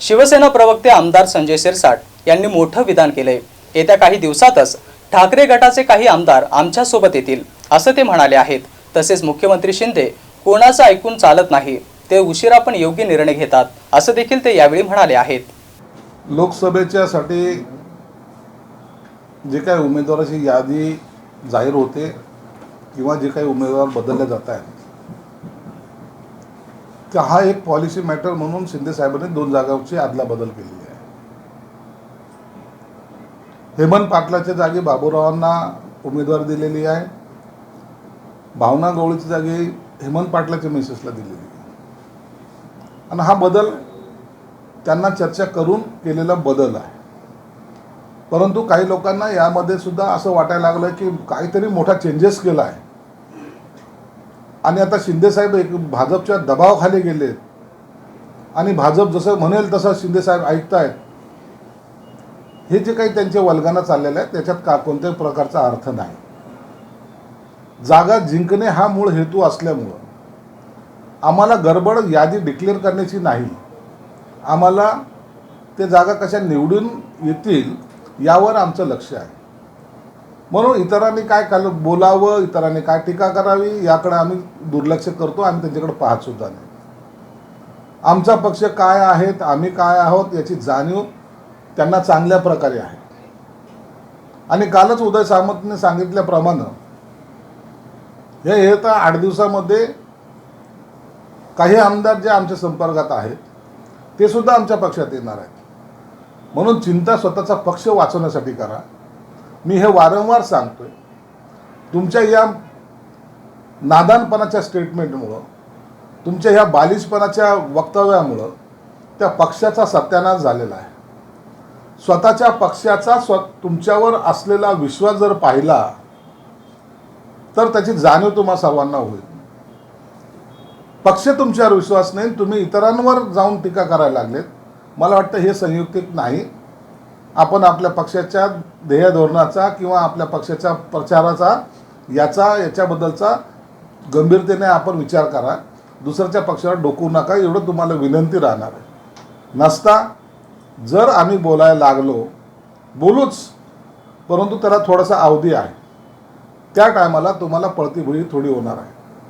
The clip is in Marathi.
शिवसेना प्रवक्ते आमदार संजय सिरसाट यांनी मोठं विधान केलंय. येत्या काही दिवसातच ठाकरे गटाचे काही आमदार आमच्यासोबत येतील असं ते म्हणाले आहेत. तसेच मुख्यमंत्री शिंदे कोणाचं ऐकून चालत नाही ते उशिरा पण योग्य निर्णय घेतात असं देखील ते यावेळी म्हणाले आहेत. लोकसभेच्यासाठी जे काही उमेदवाराची यादी जाहीर होते किंवा जे काही उमेदवार बदलले जात आहेत तर हा एक पॉलिसी मॅटर म्हणून शिंदे साहेबांनी दोन जागांची आदला बदल केलेली आहे. हेमंत पाटलाच्या जागी बाबूरावांना उमेदवार दिलेली आहे. भावना गवळीच्या जागी हेमंत पाटलाच्या मिसेसला दिलेली आहे. आणि हा बदल त्यांना चर्चा करून केलेला बदल आहे. परंतु काही लोकांना यामध्ये सुद्धा असं वाटायला लागलं की काहीतरी मोठा चेंजेस केला आहे आणि आता शिंदेसाहेब एक भाजपच्या दबावाखाली गेले. आणि भाजप जसं म्हणेल तसं शिंदेसाहेब ऐकतायत. हे जे काही त्यांचे वल्गाना चाललेलं आहे त्याच्यात का कोणत्याही प्रकारचा अर्थ नाही. जागा जिंकणे हा मूळ हेतू असल्यामुळं आम्हाला गडबड यादी डिक्लेअर करण्याची नाही. आम्हाला ते जागा कशा निवडून येतील यावर आमचं लक्ष आहे. म्हणून इतरांनी काय काल बोलावं इतरांनी काय टीका करावी याकडे आम्ही दुर्लक्ष करतो आम्ही त्यांच्याकडे पाहत सुद्धा नाही. आमचा पक्ष काय आहेत आम्ही काय आहोत याची जाणीव त्यांना चांगल्या प्रकारे आहे. आणि कालच उदय सामंतने सांगितल्याप्रमाणे हे येत्या आठ दिवसामध्ये काही आमदार जे आमच्या संपर्कात आहेत ते सुद्धा आमच्या पक्षात येणार आहेत. म्हणून चिंता स्वतःचा पक्ष वाचवण्यासाठी करा. मी हे वारंवार सांगतोय. तुमच्या या नादानपणाच्या स्टेटमेंटमुळं तुमच्या ह्या बालिशपणाच्या वक्तव्यामुळं त्या पक्षाचा सत्यानाश झालेला आहे. स्वतःच्या पक्षाचा स्व तुमच्यावर असलेला विश्वास जर पाहिला तर त्याची जाणीव तुम्हा सर्वांना होईल. पक्ष तुमच्यावर विश्वास नाही तुम्ही इतरांवर जाऊन टीका करायला लागलेत. मला वाटतं हे संयुक्तिक नाही. आपण आपल्या पक्षाच्या ध्येय धोरणाचा किंवा आपल्या पक्षाच्या प्रचाराचा याचा याच्याबद्दलचा गंभीरतेने आपण विचार करा. दुसऱ्याच्या पक्षावर डोकू नका एवढं तुम्हाला विनंती राहणार आहे. नसता जर आम्ही बोलायला लागलो बोलूच परंतु त्याला थोडासा अवधी आहे. त्या टायमाला तुम्हाला पळतीभुळी थोडी होणार आहे.